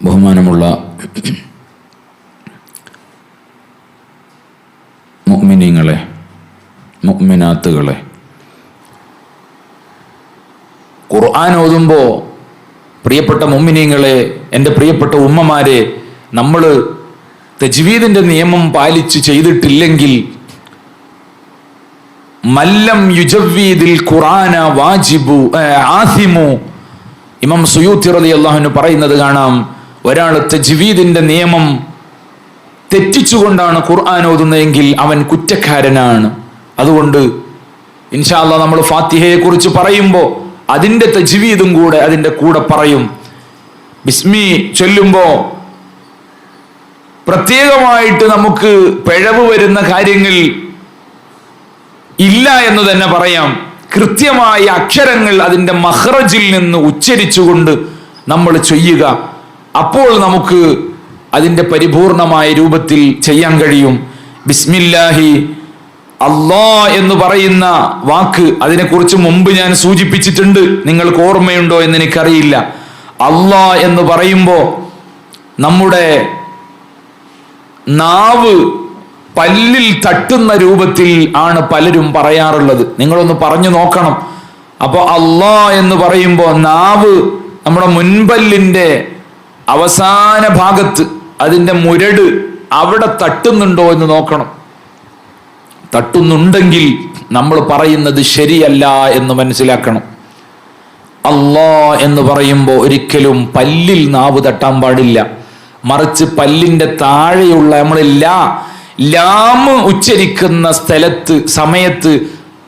ബഹുമാനമുള്ള മുഗ്മിനിങ്ങളെ മുഗ്മിനാത്തുകളെ ഖുർആൻ ഓതുമ്പോൾ പ്രിയപ്പെട്ട മുഅ്മിനീങ്ങളെ എന്റെ പ്രിയപ്പെട്ട ഉമ്മമാരെ നമ്മൾ തജ്വീദിന്റെ നിയമം പാലിച്ച് ചെയ്തിട്ടില്ലെങ്കിൽ മല്ലം യുജവീദിൽ ഖുറാന വാജിബു ആസിമു. ഇമാം സുയൂത്തി റളി അള്ളാഹുവിന് പറയുന്നത് കാണാം. ഒരാൾ തജ്വീദിന്റെ നിയമം തെറ്റിച്ചുകൊണ്ടാണ് ഖുർആൻ ഓതുന്നതെങ്കിൽ അവൻ കുറ്റക്കാരനാണ്. അതുകൊണ്ട് ഇൻഷാല്ല നമ്മൾ ഫാത്തിഹയെ കുറിച്ച് പറയുമ്പോൾ അതിന്റെ തജ്വീദും കൂടെ അതിന്റെ കൂടെ പറയും. ബിസ്മി ചൊല്ലുമ്പോൾ പ്രത്യേകമായിട്ട് നമുക്ക് പിഴവ് വരുന്ന കാര്യങ്ങൾ ഇല്ല എന്ന് തന്നെ പറയാം. കൃത്യമായ അക്ഷരങ്ങൾ അതിന്റെ മഹ്റജിൽ നിന്ന് ഉച്ചരിച്ചുകൊണ്ട് നമ്മൾ ചെയ്യുക. അപ്പോൾ നമുക്ക് അതിന്റെ പരിപൂർണമായ രൂപത്തിൽ ചെയ്യാൻ കഴിയും. ബിസ്മില്ലാഹി അള്ളാ എന്ന് പറയുന്ന വാക്ക് അതിനെക്കുറിച്ച് മുമ്പ് ഞാൻ സൂചിപ്പിച്ചിട്ടുണ്ട്. നിങ്ങൾക്ക് ഓർമ്മയുണ്ടോ എന്ന് എനിക്കറിയില്ല. അള്ളാ എന്ന് പറയുമ്പോൾ നമ്മുടെ നാവ് പല്ലിൽ തട്ടുന്ന രൂപത്തിൽ ആണ് പലരും പറയാറുള്ളത്. നിങ്ങളൊന്ന് പറഞ്ഞു നോക്കണം. അപ്പോൾ അള്ളാ എന്ന് പറയുമ്പോൾ നാവ് നമ്മുടെ മുൻപല്ലിന്റെ അവസാന ഭാഗത്ത് അതിന്റെ മുരട് അവിടെ തട്ടുന്നുണ്ടോ എന്ന് നോക്കണം. തട്ടുന്നുണ്ടെങ്കിൽ നമ്മൾ പറയുന്നത് ശരിയല്ല എന്ന് മനസ്സിലാക്കണം. അള്ളാ എന്ന് പറയുമ്പോൾ ഒരിക്കലും പല്ലിൽ നാവ് തട്ടാൻ പാടില്ല. മറിച്ച് പല്ലിന്റെ താഴെയുള്ള നമ്മൾ ലാ ലാമ് ഉച്ചരിക്കുന്ന സ്ഥലത്ത് സമയത്ത്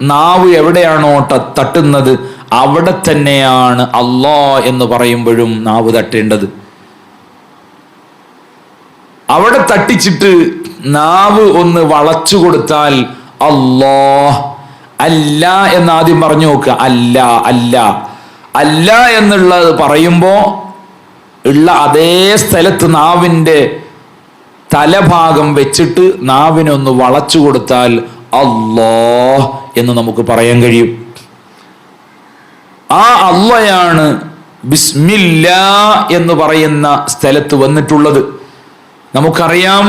നാവ് എവിടെയാണോ തട്ടുന്നത് അവിടെ തന്നെയാണ് അള്ളാ എന്ന് പറയുമ്പോഴും നാവ് തട്ടേണ്ടത്. അവിടെ തട്ടിച്ചിട്ട് നാവ് ഒന്ന് വളച്ചു കൊടുത്താൽ അല്ലോ അല്ല എന്ന് ആദ്യം പറഞ്ഞു നോക്കുക അല്ല അല്ല. അല്ല എന്നുള്ളത് പറയുമ്പോ ഉള്ള അതേ സ്ഥലത്ത് നാവിന്റെ തലഭാഗം വെച്ചിട്ട് നാവിനൊന്ന് വളച്ചു കൊടുത്താൽ അല്ലോ എന്ന് നമുക്ക് പറയാൻ കഴിയും. ആ അള്ളയാണ് ബിസ്മില്ല എന്ന് പറയുന്ന സ്ഥലത്ത് വന്നിട്ടുള്ളത്. നമുക്കറിയാം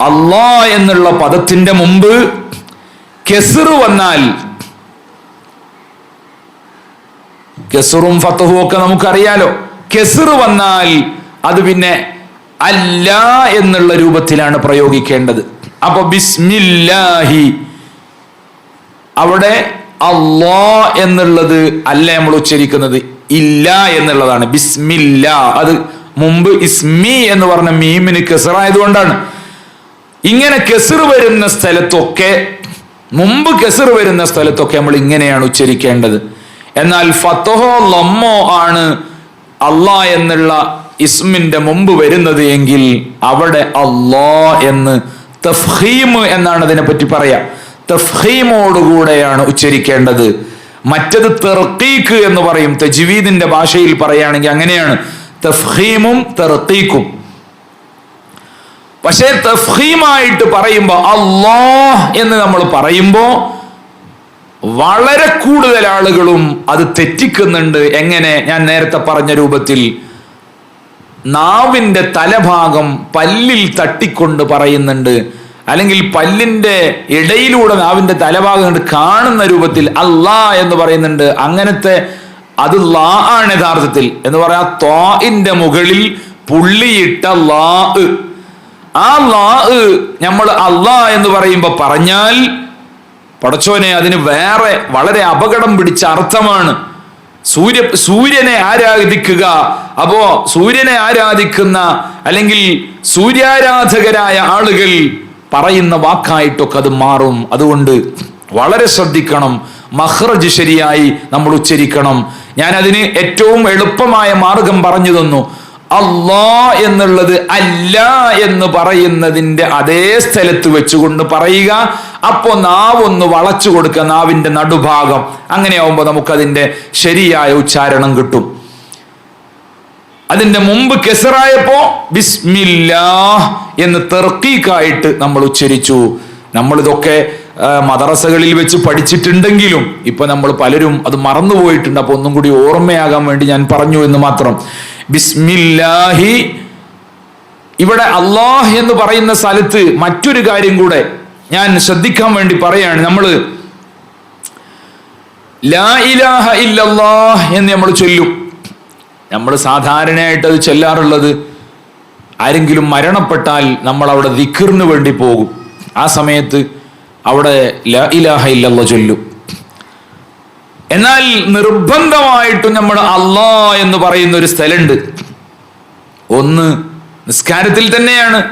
അള്ളാ എന്നുള്ള പദത്തിന്റെ മുമ്പ് കെസറു വന്നാൽ കെസറും ഫത്തഹും ഒക്കെ നമുക്കറിയാലോ. കെസറു വന്നാൽ അത് പിന്നെ അല്ല എന്നുള്ള രൂപത്തിലാണ് പ്രയോഗിക്കേണ്ടത്. അപ്പൊ ബിസ്മില്ലാഹി. അവിടെ അള്ളാ എന്നുള്ളത് അല്ല നമ്മൾ ഉച്ചരിക്കുന്നത്? ഇല്ല എന്നുള്ളതാണ്. ബിസ്മില്ല. അത് മുമ്പ് ഇസ്മി എന്ന് പറഞ്ഞ മീമിന് കെസറായതുകൊണ്ടാണ് ഇങ്ങനെ കെസർ വരുന്ന സ്ഥലത്തൊക്കെ മുമ്പ് കെസർ വരുന്ന സ്ഥലത്തൊക്കെ നമ്മൾ ഇങ്ങനെയാണ് ഉച്ചരിക്കേണ്ടത്. എന്നാൽ ഫത്തഹോ ലമ്മോ ആണ് അള്ളാ എന്നുള്ള ഇസ്മിന്റെ മുമ്പ് വരുന്നത് എങ്കിൽ അവിടെ അള്ളാ എന്ന് തഫ്ഹീം എന്നാണ് അതിനെപ്പറ്റി പറയാ. തഫ്ഹീമോടുകൂടെയാണ് ഉച്ചരിക്കേണ്ടത്. മറ്റത് തെർക്കീക്ക് എന്ന് പറയും. തജ്വീദിന്റെ ഭാഷയിൽ പറയുകയാണെങ്കിൽ അങ്ങനെയാണ്. തഫ്ഹീമും തെറത്തീക്കും പക്ഷേ തഫ്ഹീമായിട്ട് പറയുമ്പോൾ അള്ളാഹ് എന്ന് നമ്മൾ പറയുമ്പോ വളരെ കൂടുതൽ ആളുകളും അത് തെറ്റിക്കുന്നുണ്ട്. എങ്ങനെ? ഞാൻ നേരത്തെ പറഞ്ഞ രൂപത്തിൽ നാവിന്റെ തലഭാഗം പല്ലിൽ തട്ടിക്കൊണ്ട് പറയുന്നുണ്ട്. അല്ലെങ്കിൽ പല്ലിന്റെ ഇടയിലൂടെ നാവിന്റെ തലഭാഗം കാണുന്ന രൂപത്തിൽ അല്ലാ എന്ന് പറയുന്നുണ്ട്. അങ്ങനത്തെ അത് ലാ ആണ് യഥാർത്ഥത്തിൽ. എന്ന് പറയാ ത്വാഇന്റെ മുകളിൽ പുള്ളിയിട്ട ലാ. ആ ലാ നമ്മൾ അള്ളാ എന്ന് പറയുമ്പോ പറഞ്ഞാൽ പടച്ചോനെ അതിന് വേറെ വളരെ അപകടം പിടിച്ച അർത്ഥമാണ്. സൂര്യ സൂര്യനെ ആരാധിക്കുക. അപ്പോ സൂര്യനെ ആരാധിക്കുന്ന അല്ലെങ്കിൽ സൂര്യാരാധകരായ ആളുകൾ പറയുന്ന വാക്കായിട്ടൊക്കെ അത് മാറും. അതുകൊണ്ട് വളരെ ശ്രദ്ധിക്കണം. മഹ്റജ് ശരിയായി നമ്മൾ ഉച്ചരിക്കണം. ഞാൻ അതിന് ഏറ്റവും എളുപ്പമായ മാർഗം പറഞ്ഞു തന്നു. അള്ളാ എന്നുള്ളത് അല്ല എന്ന് പറയുന്നതിന്റെ അതേ സ്ഥലത്ത് വെച്ചുകൊണ്ട് പറയുക. അപ്പോ നാവൊന്ന് വളച്ചു കൊടുക്കുക നാവിന്റെ നടുഭാഗം. അങ്ങനെ അങ്ങനെയാവുമ്പോൾ നമുക്കതിന്റെ ശരിയായ ഉച്ചാരണം കിട്ടും. അതിന്റെ മുമ്പ് കെസറായപ്പോ ബിസ്മില്ലാ എന്ന് തെർക്കീക്കായിട്ട് നമ്മൾ ഉച്ചരിച്ചു. ആ, മദ്രസകളിൽ വെച്ച് പഠിച്ചിട്ടുണ്ടെങ്കിലും ഇപ്പൊ നമ്മൾ പലരും അത് മറന്നുപോയിട്ടുണ്ട് അപ്പൊ ഒന്നും കൂടി ഓർമ്മയാകാൻ വേണ്ടി ഞാൻ പറഞ്ഞു എന്ന് മാത്രം. ബിസ്മില്ലാഹി. ഇവിടെ അള്ളാഹ് എന്ന് പറയുന്ന സ്ഥലത്ത് മറ്റൊരു കാര്യം കൂടെ ഞാൻ ശ്രദ്ധിക്കാൻ വേണ്ടി പറയാണ്. നമ്മൾ ലാ ഇലാഹ ഇല്ലല്ലാഹ് എന്ന് നമ്മൾ ചൊല്ലും. നമ്മൾ സാധാരണയായിട്ട് അത് ചൊല്ലാറുള്ളത് ആരെങ്കിലും മരണപ്പെട്ടാൽ നമ്മൾ അവിടെ ദിഖിറിന് വേണ്ടി പോകും. ആ സമയത്ത് അവിടെ ലാ ഇലാഹ ഇല്ലല്ല ചൊല്ലും. എന്നാൽ നിർബന്ധമായിട്ടും നമ്മൾ അള്ളാ എന്ന് പറയുന്ന ഒരു സ്ഥലമുണ്ട്. ഒന്ന് നിസ്കാരത്തിൽ തന്നെയാണ്.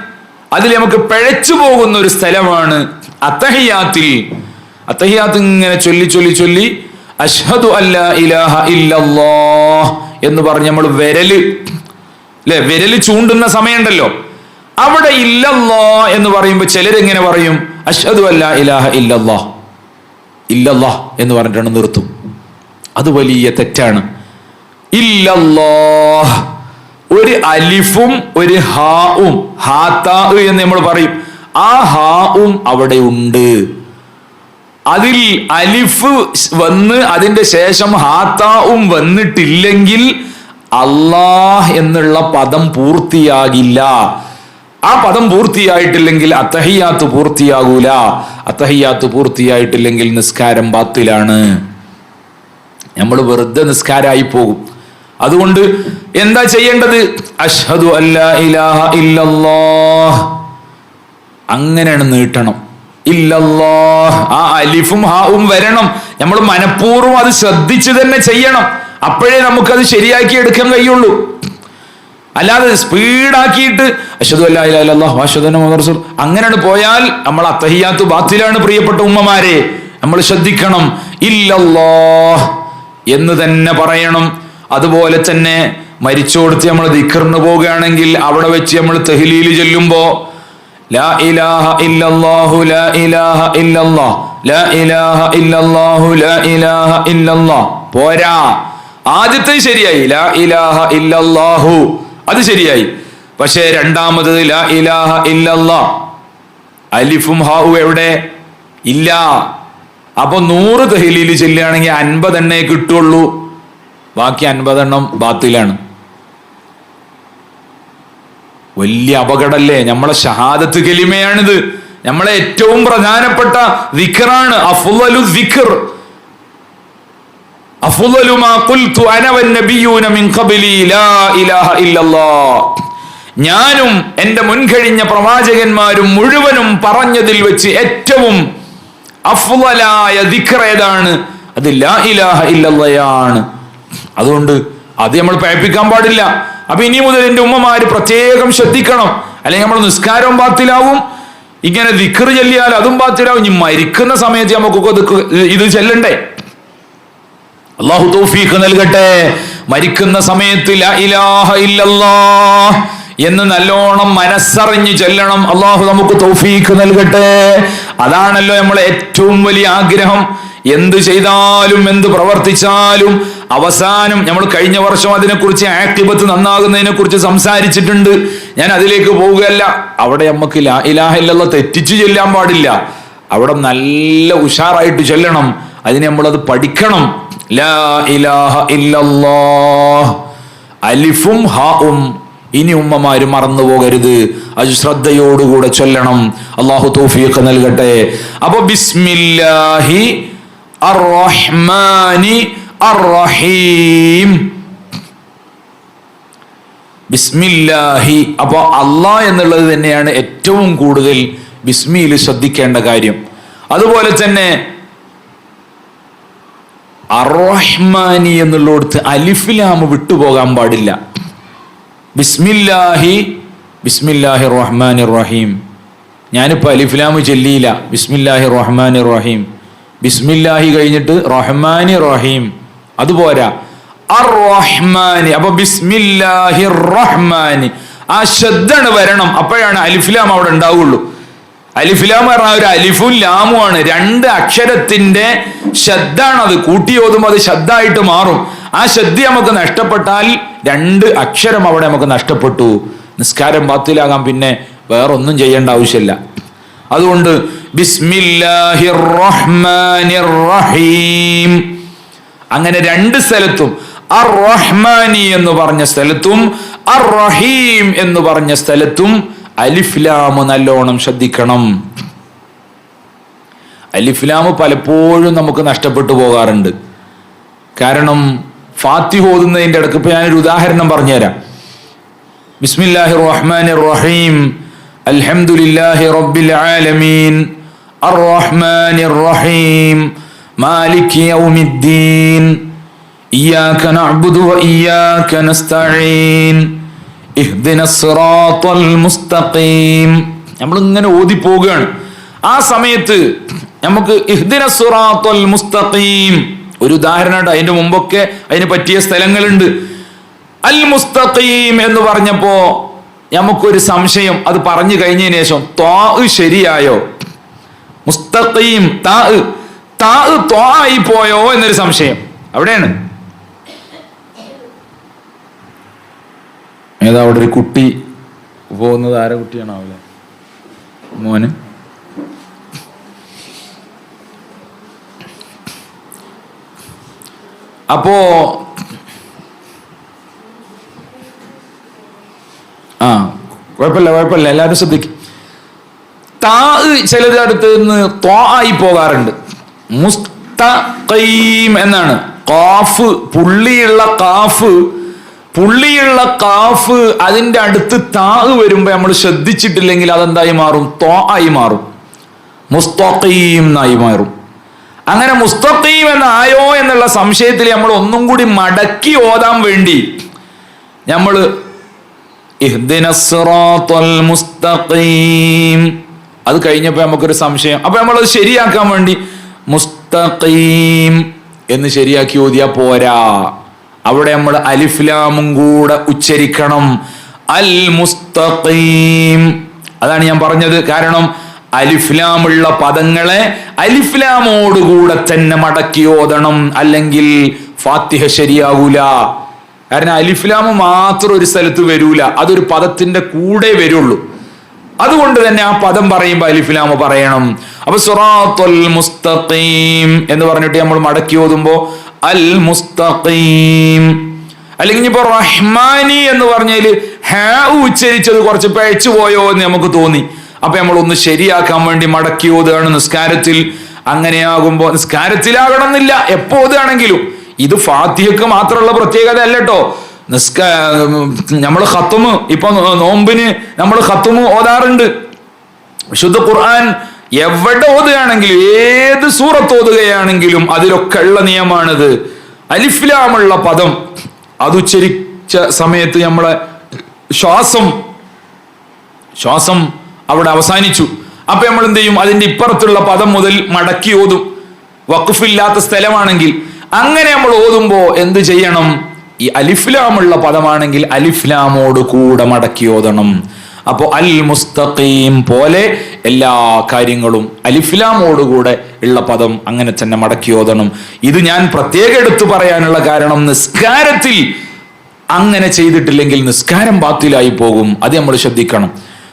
അതിൽ നമുക്ക് പിഴച്ചു പോകുന്ന ഒരു സ്ഥലമാണ് അത്തഹിയാത്തിൽ. അത്തഹിയാത്ത് ഇങ്ങനെ ചൊല്ലി ചൊല്ലി ചൊല്ലി അഷ്ഹദു അല്ല ഇലാഹ ഇല്ലല്ലാഹ് എന്ന് പറഞ്ഞ് നമ്മൾ വിരൽ അല്ലെ വിരൽ ചൂണ്ടുന്ന സമയമുണ്ടല്ലോ. അവിടെ ഇല്ലല്ലാ എന്ന് പറയുമ്പോൾ ചിലരെങ്ങനെ പറയും? അഷ്ഹദു അല്ല ഇലാഹ ഇല്ലല്ലാഹ്. ഇല്ലല്ലാ എന്ന് പറഞ്ഞിട്ടാണ് നിർത്തും. അത് വലിയ തെറ്റാണ്. ഇല്ലല്ലാഹ്. ഒരു അലിഫും ഒരു ഹാവും ഹാത്താ എന്ന് നമ്മൾ പറയും. ആ ഹാവും അവിടെ ഉണ്ട് അതിൽ അലിഫ് വന്ന് അതിന്റെ ശേഷം ഹാത്താവും വന്നിട്ടില്ലെങ്കിൽ അള്ളാഹ് എന്നുള്ള പദം പൂർത്തിയാകില്ല. ആ പദം പൂർത്തിയായിട്ടില്ലെങ്കിൽ അത്തഹിയാത്ത് പൂർത്തിയാകൂല. അത്തഹിയാത്ത് പൂർത്തിയായിട്ടില്ലെങ്കിൽ നിസ്കാരം ബാത്തിലാണ്. നമ്മൾ വെറുതെ നിസ്കാരമായി പോകും. അതുകൊണ്ട് എന്താ ചെയ്യേണ്ടത്? അഷ്ഹദു അല്ലാ ഇലാഹ ഇല്ലല്ലാഹ്. അങ്ങനെയാണ് നീട്ടണം. ഇല്ലല്ലാഹ്. ആ അലിഫും ഹാവും വരണം. നമ്മൾ മനഃപൂർവം അത് ശ്രദ്ധിച്ച് തന്നെ ചെയ്യണം. അപ്പോഴേ നമുക്കത് ശരിയാക്കി എടുക്കാൻ കഴിയുള്ളൂ. അല്ലാതെ സ്പീഡാക്കിയിട്ട് അശ്വതു അല്ലാഹു അങ്ങനെ പോയാൽ നമ്മൾ അത്തഹിയാത്ത് ബാത്തിലാണ് പ്രിയപ്പെട്ട ഉമ്മമാരെ. നമ്മൾ ശ്രദ്ധിക്കണം. ഇല്ലല്ലോ എന്ന് തന്നെ പറയണം. അതുപോലെ തന്നെ മരിച്ചോടുത്ത് നമ്മൾ ദിക്കറിന് പോവുകയാണെങ്കിൽ അവിടെ വെച്ച് നമ്മൾ തെഹ്ലീൽ ചെല്ലുമ്പോ ലാ ഇലാഹ ഇല്ലല്ലാഹു ലാ ഇലാഹ ഇല്ലല്ലാഹ് ലാ ഇലാഹ ഇല്ലല്ലാഹു ലാ ഇലാഹ ഇല്ലല്ലാഹ്. പോരാ. ആദ്യത്തെ ശരിയായി. ലാ ഇലാഹ ഇല്ലല്ലാഹു. അത് ശരിയായി. പക്ഷേ രണ്ടാമത് ലാ ഇലാഹ അലിഫും ഹാവു എവിടെ? ഇല്ല. അപ്പൊ നൂറ് തെഹലിയിൽ ചെല്ലുകയാണെങ്കിൽ അൻപത് എണ്ണേ കിട്ടുള്ളൂ. ബാക്കി അൻപതെണ്ണം ബാത്തിലാണ്. വലിയ അപകടല്ലേ നമ്മളെ ഷഹാദത്ത് കലിമയാണിത്. നമ്മളെ ഏറ്റവും പ്രധാനപ്പെട്ട വിഖറാണ് അഫുലു വിഖർ അഫുലു മാ ഖുൽതു അന വന്നബിയൂന മിൻ ഖബ്ലി ലാ ഇലാഹ ഇല്ലല്ലാഹ് ഞാനും എന്റെ മുൻകഴിഞ്ഞ പ്രവാചകന്മാരും മുഴുവനും പറഞ്ഞതിൽ വെച്ച് ഏറ്റവും അഫ്വലായ ദിക്ർ ഏതാണ് അത് ലാ ഇലാഹ അതുകൊണ്ട് അത് നമ്മൾ പേപ്പിക്കാൻ പാടില്ല അപ്പൊ ഇനി മുതൽ എന്റെ ഉമ്മമാര് പ്രത്യേകം ശ്രദ്ധിക്കണം അല്ലെങ്കിൽ നമ്മൾ നിസ്കാരവും ബാത്തിലാവും ഇങ്ങനെ ദിക്കറ് ചൊല്ലിയാൽ അതും ബാത്തിലാവും ഇനി മരിക്കുന്ന സമയത്ത് നമുക്കൊക്കെ ഇത് ചെല്ലണ്ടേ അള്ളാഹു തൗഫീഖ് നൽകട്ടെ. മരിക്കുന്ന സമയത്ത് ഇലാഹ എന്ന് നല്ലോണം മനസ്സറിഞ്ഞ് ചെല്ലണം. അള്ളാഹു നമുക്ക് തൗഫീഖ് നൽകട്ടെ. അതാണല്ലോ നമ്മളെ ഏറ്റവും വലിയ ആഗ്രഹം. എന്ത് ചെയ്താലും എന്ത് പ്രവർത്തിച്ചാലും അവസാനം നമ്മൾ കഴിഞ്ഞ വർഷം അതിനെക്കുറിച്ച് ആക്ടിബത്ത് നന്നാകുന്നതിനെ കുറിച്ച് സംസാരിച്ചിട്ടുണ്ട്. ഞാൻ അതിലേക്ക് പോവുകയല്ല. അവിടെ നമുക്ക് ലാ തെറ്റിച്ചു ചെല്ലാൻ പാടില്ല. അവിടെ നല്ല ഉഷാറായിട്ട് ചെല്ലണം. അതിന് നമ്മളത് പഠിക്കണം. അലിഫും ഹാഉം. ഇനി ഉമ്മമാര് മറന്നു പോകരുത്. അത് ശ്രദ്ധയോടുകൂടെ ചൊല്ലണം. അള്ളാഹു തോഫിയൊക്കെ നൽകട്ടെ. അപ്പൊ ബിസ്മില്ലാഹി അറഹ്മാനി അറഹീം ബിസ്മില്ലാഹി. അപ്പോൾ അള്ളാഹ് എന്നുള്ളത് തന്നെയാണ് ഏറ്റവും കൂടുതൽ ബിസ്മിയിൽ ശ്രദ്ധിക്കേണ്ട കാര്യം. അതുപോലെ തന്നെ അറഹ്മാനി എന്നുള്ളടത്ത് അലിഫിലാമ് വിട്ടുപോകാൻ പാടില്ല. ബിസ്മില്ലാഹി ബിസ്മില്ലാഹി റഹ്മാൻ റഹീം ഞാനിപ്പോൾ അലിഫിലാമ് ചെല്ലിയില്ല. ബിസ്മില്ലാഹി റഹ്മാൻ റഹീം ബിസ്മില്ലാഹി കഴിഞ്ഞിട്ട് റഹ്മാനി റഹീം അതുപോരാ. അർ റഹ്മാനി അപ്പൊ ബിസ്മില്ലാഹി റഹ്മാനി ആ ശ്രദ്ധണ് വരണം. അപ്പോഴാണ് അലിഫിലാം അവിടെ ഉണ്ടാവുള്ളൂ. അലിഫിലാം പറഞ്ഞ ഒരു അലിഫും ലാമുമാണ് രണ്ട് അക്ഷരത്തിന്റെ ശബ്ദാണ് അത്. കൂട്ടി ഓതുമ്പോൾ അത് ശബ്ദമായിട്ട് മാറും. ആ ശ്രദ്ധ നമുക്ക് നഷ്ടപ്പെട്ടാൽ രണ്ട് അക്ഷരം അവിടെ നമുക്ക് നഷ്ടപ്പെട്ടു. നിസ്കാരം ബാത്തിലാകാൻ പിന്നെ വേറെ ഒന്നും ചെയ്യേണ്ട ആവശ്യമില്ല. അതുകൊണ്ട് ബിസ്മില്ലാഹിർ റഹീം അങ്ങനെ രണ്ട് സ്ഥലത്തും അർ റഹ്മാനി എന്ന് പറഞ്ഞ സ്ഥലത്തും അർ റഹീം എന്ന് പറഞ്ഞ സ്ഥലത്തും അലിഫ്ലാം നല്ലോണം ശ്രദ്ധിക്കണം അലിഫ്ലാം പലപ്പോഴും നമുക്ക് നഷ്ടപ്പെട്ടു പോകാറുണ്ട് കാരണം ഫാത്തി ഓതുന്നതിൻ്റെ ഇടയ്ക്ക് ഇപ്പൊ ഞാനൊരു ഉദാഹരണം പറഞ്ഞുതരാം ബിസ്മില്ലാഹി റഹ്മാൻ റഹീം അൽഹംദുലില്ലാഹി റബ്ബിൽ ആലമീൻ الرحمن الرحيم مالك يوم الدين إياك نعبد وإياك نستعين മുസ്തഖീം നമ്മൾ ഇങ്ങനെ ഓതി പോവുകയാണ് ആ സമയത്ത് നമുക്ക് മുസ്തഖീം. ഒരു ഉദാഹരണമായിട്ട് അതിന്റെ മുമ്പൊക്കെ അതിന് പറ്റിയ സ്ഥലങ്ങളുണ്ട്. അൽ മുസ്തഖീം എന്ന് പറഞ്ഞപ്പോ നമുക്കൊരു സംശയം. അത് പറഞ്ഞു കഴിഞ്ഞതിന് ശേഷം ത്വാ ശരിയായോ? മുസ്തഖീം താ ത്വാ ആയി പോയോ എന്നൊരു സംശയം. അവിടെയാണ്. ഏതാ അവിടെ ഒരു കുട്ടി പോകുന്നത്? ആരെ കുട്ടിയാണാവില്ല മോന്? അപ്പോ ആ കുഴപ്പമില്ല കുഴപ്പമില്ല. എല്ലാവരും ശ്രദ്ധിക്കും. താ ചിലരുടെ അടുത്ത് നിന്ന് ത്വാ ആയി പോകാറുണ്ട്. മുസ്തഖീം എന്നാണ്. കാഫ് പുള്ളിയുള്ള കാഫ് പുള്ളിയുള്ള കാഫ് അതിന്റെ അടുത്ത് താ വരുമ്പോൾ നമ്മൾ ശ്രദ്ധിച്ചിട്ടില്ലെങ്കിൽ അതെന്തായി മാറും? തോ ആയി മാറും. മുസ്തഖീം എന്നായി മാറും. അങ്ങനെ മുസ്തഖീം എന്നായോ എന്നുള്ള സംശയത്തിൽ നമ്മൾ ഒന്നും കൂടി മടക്കി ഓതാൻ വേണ്ടി നമ്മൾ മുസ്തഖീം. അത് കഴിഞ്ഞപ്പോൾ നമുക്കൊരു സംശയം. അപ്പൊ നമ്മൾ അത് ശരിയാക്കാൻ വേണ്ടി മുസ്തഖീം എന്ന് ശരിയാക്കി ഓതിയാ പോരാ. അവിടെ നമ്മൾ അലിഫ്ലാമും കൂടെ ഉച്ചരിക്കണം. അൽ മുസ്തഖീം അതാണ് ഞാൻ പറഞ്ഞത്. കാരണം അലിഫ്ലാമുള്ള പദങ്ങളെ അലിഫ്ലാമോടുകൂടെ തന്നെ മടക്കി ഓതണം. അല്ലെങ്കിൽ ഫാത്തിഹ ശരിയാകൂല കാരണം അലിഫ്ലാമ് മാത്രം ഒരു സ്ഥലത്ത് വരൂല. അതൊരു പദത്തിന്റെ കൂടെ വരുള്ളൂ. അതുകൊണ്ട് തന്നെ ആ പദം പറയുമ്പോൾ അലിഫ്ലാമ് പറയണം. അപ്പൊ സുറാത്തുൽ മുസ്തഖീം എന്ന് പറഞ്ഞിട്ട് നമ്മൾ മടക്കി ഓതുമ്പോ അൽ മുസ്തഖീം അല്ലെങ്കിൽ ഇപ്പൊ റഹ്മാനി എന്ന് പറഞ്ഞാൽ ഹാ ഉച്ചരിച്ചത് കുറച്ച് പഴച്ചു പോയോ എന്ന് നമുക്ക് തോന്നി. അപ്പൊ നമ്മൾ ഒന്ന് ശരിയാക്കാൻ വേണ്ടി മടക്കി നിസ്കാരത്തിൽ. അങ്ങനെയാകുമ്പോ നിസ്കാരത്തിലാകണം എന്നില്ല എപ്പോ ഓതുകയാണെങ്കിലും. ഇത് ഫാത്തിഹക്ക് മാത്രമുള്ള പ്രത്യേകത അല്ല കേട്ടോ നിസ്ക നമ്മൾ ഖത്തുമ് ഇപ്പൊ നോമ്പിന് നമ്മൾ ഖത്തുമ് ഓതാറുണ്ട്. വിശുദ്ധ ഖുർആൻ എവിടെ ഓതുകയാണെങ്കിലും ഏത് സൂറത്ത് ഓതുകയാണെങ്കിലും അതിലൊക്കെ ഉള്ള നിയമമാണിത് അലിഫ്ലാമുള്ള പദം. അത് ഉച്ചരിച്ച സമയത്ത് നമ്മളെ ശ്വാസം ശ്വാസം അവിടെ അവസാനിച്ചു. അപ്പൊ നമ്മൾ എന്ത് ചെയ്യും? അതിന്റെ ഇപ്പുറത്തുള്ള പദം മുതൽ മടക്കി ഓതും. വഖഫില്ലാത്ത സ്ഥലമാണെങ്കിൽ അങ്ങനെ നമ്മൾ ഓതുമ്പോ എന്ത് ചെയ്യണം? ഈ അലിഫ്ലാമുള്ള പദമാണെങ്കിൽ അലിഫ്ലാമോട് കൂടെ മടക്കി ഓതണം. അപ്പോൾ അൽ മുസ്തഖീം പോലെ എല്ലാ കാര്യങ്ങളും അലിഫ്ലാമോടുകൂടെ ഉള്ള പദം അങ്ങനെ തന്നെ മടക്കി ഓതണം. ഇത് ഞാൻ പ്രത്യേകം എടുത്തു പറയാനുള്ള കാരണം നിസ്കാരത്തിൽ അങ്ങനെ ചെയ്തിട്ടില്ലെങ്കിൽ നിസ്കാരം ബാത്തിലായി പോകും. അത് നമ്മൾ ശ്രദ്ധിക്കണം.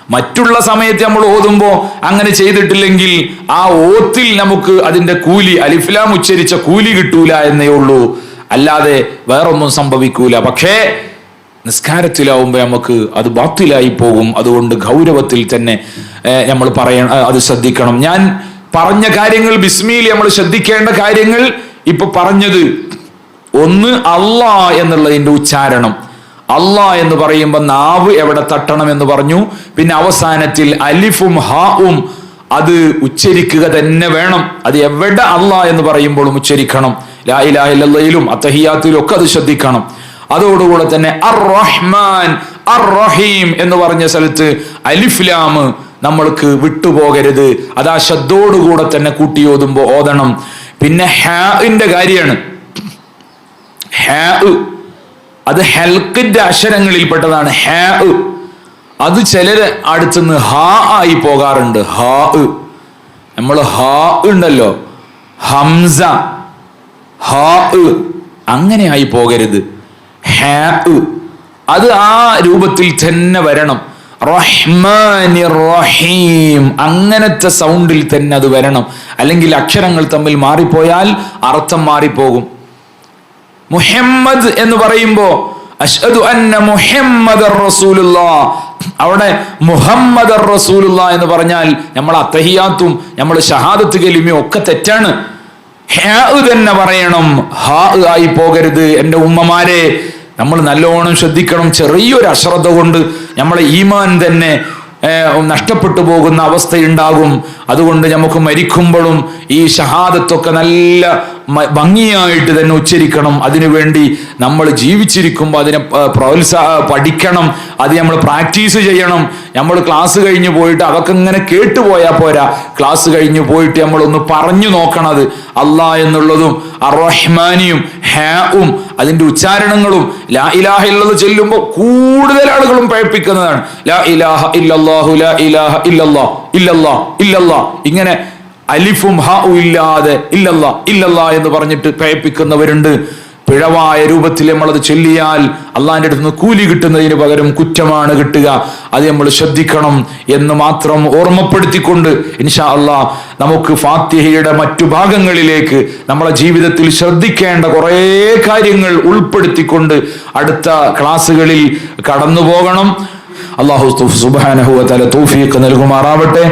മറ്റുള്ള സമയത്ത് നമ്മൾ ഓതുമ്പോൾ അങ്ങനെ ചെയ്തിട്ടില്ലെങ്കിൽ ആ ഓത്തിൽ നമുക്ക് അതിന്റെ കൂലി അലിഫ്ലാം ഉച്ചരിച്ച കൂലി കിട്ടൂല എന്നേ ഉള്ളൂ. അല്ലാതെ വേറൊന്നും സംഭവിക്കൂല. പക്ഷേ നിസ്കാരത്തിലാവുമ്പോൾ നമുക്ക് അത് ബാത്തിലായി പോകും. അതുകൊണ്ട് ഗൗരവത്തിൽ തന്നെ നമ്മൾ പറയ അത് ശ്രദ്ധിക്കണം. ഞാൻ പറഞ്ഞ കാര്യങ്ങൾ ബിസ്മിയിൽ നമ്മൾ ശ്രദ്ധിക്കേണ്ട കാര്യങ്ങൾ ഇപ്പൊ പറഞ്ഞത് ഒന്ന് അള്ളാ എന്നുള്ളതിന്റെ ഉച്ചാരണം. അള്ളാ എന്ന് പറയുമ്പോൾ നാവ് എവിടെ തട്ടണം എന്ന് പറഞ്ഞു. പിന്നെ അവസാനത്തിൽ അലിഫും ഹാവും അത് ഉച്ചരിക്കുക തന്നെ വേണം. അത് എവിടെ അള്ളാ എന്ന് പറയുമ്പോഴും ഉച്ചരിക്കണം. ലായിലായിലും അത്തഹിയാത്തിലും ഒക്കെ അത് ശ്രദ്ധിക്കണം. അതോടുകൂടെ തന്നെ അർ റഹ്മാൻ അർ റഹീം എന്ന് പറഞ്ഞ സ്ഥലത്ത് അലിഫ്ലാം നമ്മൾക്ക് വിട്ടുപോകരുത്. അത് ആ ശബ്ദോടുകൂടെ തന്നെ കൂട്ടി ഓതുമ്പോ ഓതണം. പിന്നെ ഹാഇന്റെ കാര്യമാണ്. അത് ഹെൽക്കിന്റെ അക്ഷരങ്ങളിൽപ്പെട്ടതാണ്. ഹാ അത് ചിലര് അടുത്തുനിന്ന് ഹാ ആയി പോകാറുണ്ട്. ഹാ നമ്മൾ ഹാ ഉണ്ടല്ലോ. ഹംസ. ഹാ അങ്ങനെ ആയി പോകരുത്. അത് ആ രൂപത്തിൽ തന്നെ വരണം. റഹ്മാനി റഹീം അങ്ങനത്തെ സൗണ്ടിൽ തന്നെ അത് വരണം. അല്ലെങ്കിൽ അക്ഷരങ്ങൾ തമ്മിൽ മാറിപ്പോയാൽ അർത്ഥം മാറിപ്പോകും. മുഹമ്മദ് എന്ന് പറയുമ്പോ അഷ്ഹദു അന്ന മുഹമ്മദ് റസൂലുള്ള അവിടെ മുഹമ്മദ് റസൂലുള്ള എന്ന് പറഞ്ഞാൽ നമ്മൾ അത്തഹിയാത്തും നമ്മൾ ഷഹാദത്ത് കലിമയും ഒക്കെ തെറ്റാണ്. ഹാ തന്നെ പറയണം. ഹാ ആയി പോകരുത് എന്റെ ഉമ്മമാരെ. നമ്മൾ നല്ലോണം ശ്രദ്ധിക്കണം. ചെറിയൊരു അശ്രദ്ധ കൊണ്ട് നമ്മളെ ഈമാൻ തന്നെ നഷ്ടപ്പെട്ടു പോകുന്ന അവസ്ഥയുണ്ടാകും. അതുകൊണ്ട് നമുക്ക് മരിക്കുമ്പോഴും ഈ ഷഹാദത്തൊക്കെ നല്ല ഭംഗിയായിട്ട് തന്നെ ഉച്ചരിക്കണം. അതിനുവേണ്ടി നമ്മൾ ജീവിച്ചിരിക്കുമ്പോൾ അതിനെ പ്രോത്സാഹ പഠിക്കണം. അത് നമ്മൾ പ്രാക്ടീസ് ചെയ്യണം. നമ്മൾ ക്ലാസ് കഴിഞ്ഞ് പോയിട്ട് അതൊക്കെ ഇങ്ങനെ കേട്ടുപോയാൽ പോരാ. ക്ലാസ് കഴിഞ്ഞ് പോയിട്ട് നമ്മളൊന്ന് പറഞ്ഞു നോക്കണത് അള്ളാ എന്നുള്ളതും അറഹ്മാനിയും ഹാവും അതിന്റെ ഉച്ചാരണങ്ങളും ലാ ഇലാഹ ഇല്ലത് ചെല്ലുമ്പോൾ കൂടുതൽ ആളുകളും പഴപ്പിക്കുന്നതാണ് ലാ ഇലാഹ ഇല്ലല്ലാഹു ലാ ഇലാഹ ഇല്ലല്ലാ ഇല്ലല്ലാ ഇല്ലല്ലാ ഇങ്ങനെ അലിഫും ഹാവും ഇല്ലാതെ ഇല്ലല്ല ഇല്ലല്ല എന്ന് പറഞ്ഞിട്ട് പേപ്പിക്കുന്നവരുണ്ട്. പിഴവായ രൂപത്തിൽ നമ്മളത് ചൊല്ലിയാൽ അള്ളാന്റെ അടുത്ത് നിന്ന് കൂലി കിട്ടുന്നതിന് പകരം കുറ്റമാണ് കിട്ടുക. അത് നമ്മൾ ശ്രദ്ധിക്കണം എന്ന് മാത്രം ഓർമ്മപ്പെടുത്തിക്കൊണ്ട് ഇൻഷാ അള്ളാ നമുക്ക് ഫാത്തിഹയുടെ മറ്റു ഭാഗങ്ങളിലേക്ക് നമ്മളെ ജീവിതത്തിൽ ശ്രദ്ധിക്കേണ്ട കുറേ കാര്യങ്ങൾ ഉൾപ്പെടുത്തിക്കൊണ്ട് അടുത്ത ക്ലാസ്സുകളിൽ കടന്നു പോകണം അള്ളാഹു സുബാനഹുഅ തല തൗഫീഖ് നൽകുമാറാവട്ടെ.